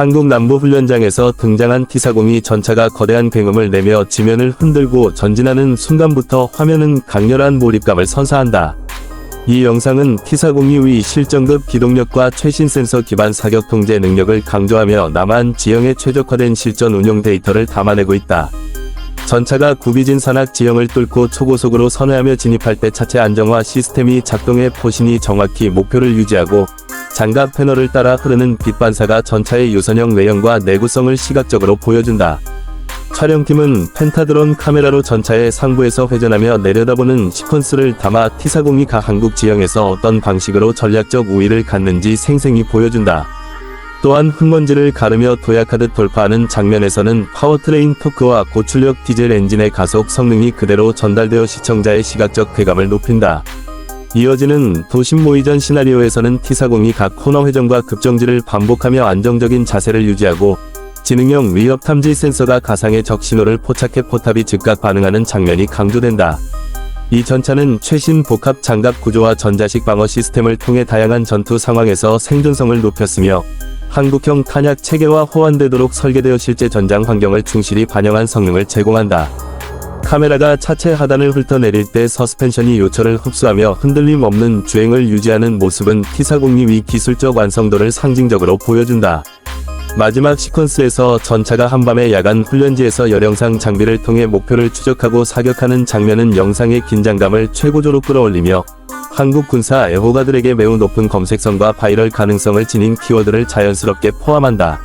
한국 남부 훈련장에서 등장한 T-40이 전차가 거대한 굉음을 내며 지면을 흔들고 전진하는 순간부터 화면은 강렬한 몰입감을 선사한다. 이 영상은 T-40이 실전급 기동력과 최신 센서 기반 사격 통제 능력을 강조하며 남한 지형에 최적화된 실전 운용 데이터를 담아내고 있다. 전차가 구비진 산악 지형을 뚫고 초고속으로 선회하며 진입할 때 차체 안정화 시스템이 작동해 포신이 정확히 목표를 유지하고 장갑 패널을 따라 흐르는 빛 반사가 전차의 유선형 외형과 내구성을 시각적으로 보여준다. 촬영팀은 펜타드론 카메라로 전차의 상부에서 회전하며 내려다보는 시퀀스를 담아 T-40이 가 한국 지형에서 어떤 방식으로 전략적 우위를 갖는지 생생히 보여준다. 또한 흙먼지를 가르며 도약하듯 돌파하는 장면에서는 파워트레인 토크와 고출력 디젤 엔진의 가속 성능이 그대로 전달되어 시청자의 시각적 쾌감을 높인다. 이어지는 도심 모의전 시나리오에서는 T-40이 각 코너 회전과 급정지를 반복하며 안정적인 자세를 유지하고 지능형 위협 탐지 센서가 가상의 적 신호를 포착해 포탑이 즉각 반응하는 장면이 강조된다. 이 전차는 최신 복합 장갑 구조와 전자식 방어 시스템을 통해 다양한 전투 상황에서 생존성을 높였으며 한국형 탄약 체계와 호환되도록 설계되어 실제 전장 환경을 충실히 반영한 성능을 제공한다. 카메라가 차체 하단을 훑어내릴 때 서스펜션이 요철을 흡수하며 흔들림 없는 주행을 유지하는 모습은 T-40이 기술적 완성도를 상징적으로 보여준다. 마지막 시퀀스에서 전차가 한밤의 야간 훈련지에서 열영상 장비를 통해 목표를 추적하고 사격하는 장면은 영상의 긴장감을 최고조로 끌어올리며 한국 군사 애호가들에게 매우 높은 검색성과 바이럴 가능성을 지닌 키워드를 자연스럽게 포함한다.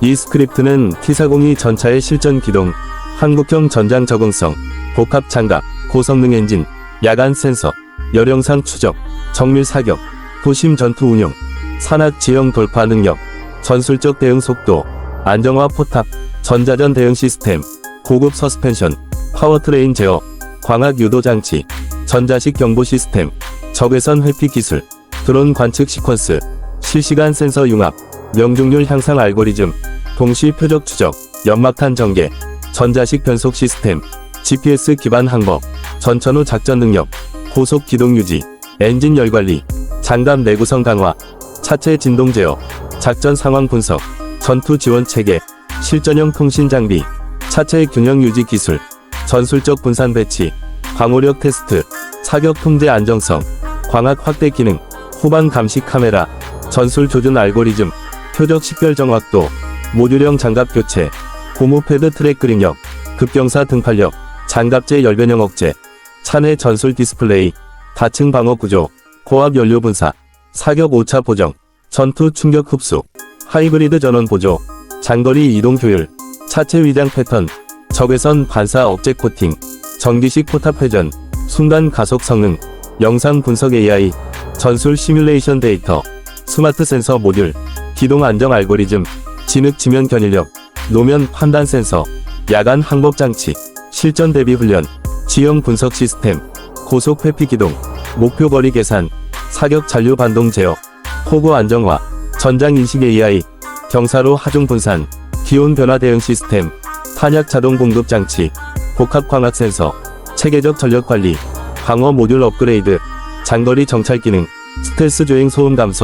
이 스크립트는 T-40이 전차의 실전 기동, 한국형 전장 적응성, 복합 장갑, 고성능 엔진, 야간 센서, 열영상 추적, 정밀 사격, 도심 전투 운용, 산악 지형 돌파 능력, 전술적 대응 속도, 안정화 포탑, 전자전 대응 시스템, 고급 서스펜션, 파워트레인 제어, 광학 유도 장치, 전자식 경보 시스템, 적외선 회피 기술, 드론 관측 시퀀스, 실시간 센서 융합, 명중률 향상 알고리즘, 동시 표적 추적, 연막탄 전개, 전자식 변속 시스템, GPS 기반 항법, 전천후 작전 능력, 고속 기동 유지, 엔진 열 관리, 장갑 내구성 강화, 차체 진동 제어, 작전 상황 분석, 전투 지원 체계, 실전형 통신 장비, 차체 균형 유지 기술, 전술적 분산 배치, 방호력 테스트, 사격 통제 안정성, 광학 확대 기능, 후방 감시 카메라, 전술 조준 알고리즘, 표적 식별 정확도, 모듈형 장갑 교체, 고무 패드 트랙 그립력, 급경사 등팔력, 장갑제 열변형 억제, 차내 전술 디스플레이, 다층 방어 구조, 고압 연료 분사, 사격 오차 보정, 전투 충격 흡수, 하이브리드 전원 보조, 장거리 이동 효율, 차체 위장 패턴, 적외선 반사 억제 코팅, 전기식 포탑 회전, 순간 가속 성능, 영상 분석 AI, 전술 시뮬레이션 데이터, 스마트 센서 모듈, 기동 안정 알고리즘, 진흙 지면 견인력, 노면 판단 센서, 야간 항법 장치, 실전 대비 훈련, 지형 분석 시스템, 고속 회피 기동, 목표 거리 계산, 사격 잔류 반동 제어, 포구 안정화, 전장 인식 AI, 경사로 하중 분산, 기온 변화 대응 시스템, 탄약 자동 공급 장치, 복합 광학 센서, 체계적 전력 관리, 방어 모듈 업그레이드, 장거리 정찰 기능, 스텔스 조행 소음 감소,